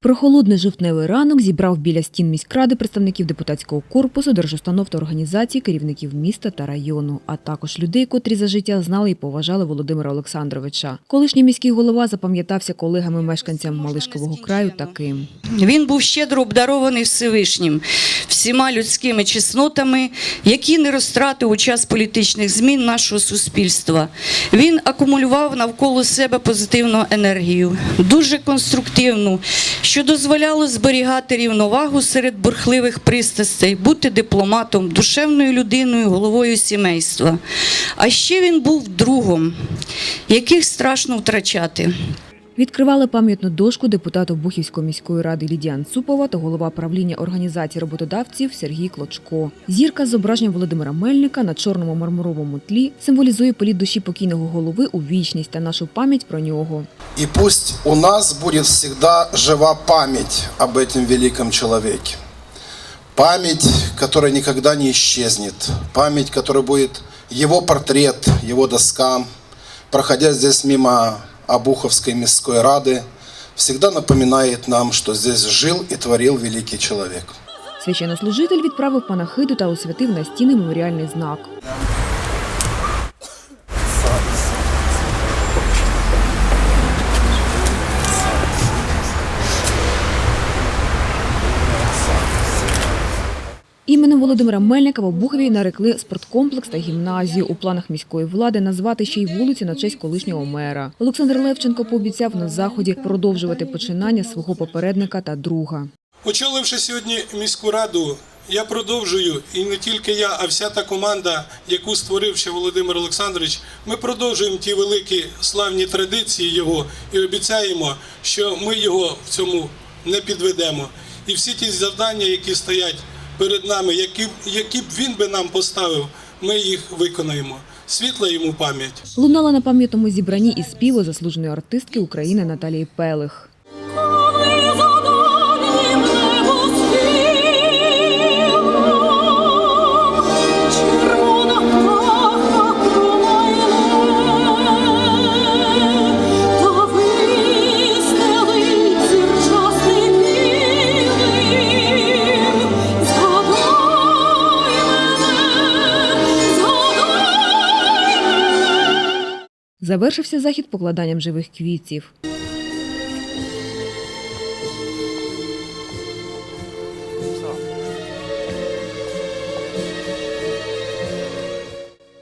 Прохолодний жовтневий ранок зібрав біля стін міськради представників депутатського корпусу, держустанов та організацій, керівників міста та району, а також людей, котрі за життя знали і поважали Володимира Олександровича. Колишній міський голова запам'ятався колегами-мешканцям Малишкового краю таким. Він був щедро обдарований Всевишнім, всіма людськими чеснотами, які не розтратив у час політичних змін нашого суспільства. Він акумулював навколо себе позитивну енергію, дуже конструктивну, що дозволяло зберігати рівновагу серед бурхливих пристрастей, бути дипломатом, душевною людиною, головою сімейства. А ще він був другом, яких страшно втрачати. Відкривали пам'ятну дошку депутату Бухівської міської ради Лідія Анцупова та голова правління організації роботодавців Сергій Клочко. Зірка з зображенням Володимира Мельника на чорному мармуровому тлі символізує політ душі покійного голови у вічність та нашу пам'ять про нього. И пусть у нас будет всегда жива память об этом великом человеке. Память, которая никогда не исчезнет. Память, которая будет его портрет, его доска, проходя здесь мимо Обуховской міської рады, всегда напоминает нам, что здесь жил и творил великий человек. Священнослужитель відправив панахиду та освятив на стіни меморіальний знак. Іменем Володимира Мельника в Обухові нарекли спорткомплекс та гімназію. У планах міської влади назвати ще й вулицю на честь колишнього мера. Олександр Левченко пообіцяв на заході продовжувати починання свого попередника та друга. Очоливши сьогодні міську раду, я продовжую, і не тільки я, а вся та команда, яку створив ще Володимир Олександрович, ми продовжуємо ті великі славні традиції його і обіцяємо, що ми його в цьому не підведемо. І всі ті завдання, які стоять перед нами, які, які б він би нам поставив, ми їх виконаємо. Світла йому пам'ять. Лунала на пам'ятному зібранні і співу заслуженої артистки України Наталії Пелих. Завершився захід покладанням живих квітів.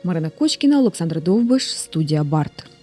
Марина Кочкіна, Олександр Довбиш, студія Барт.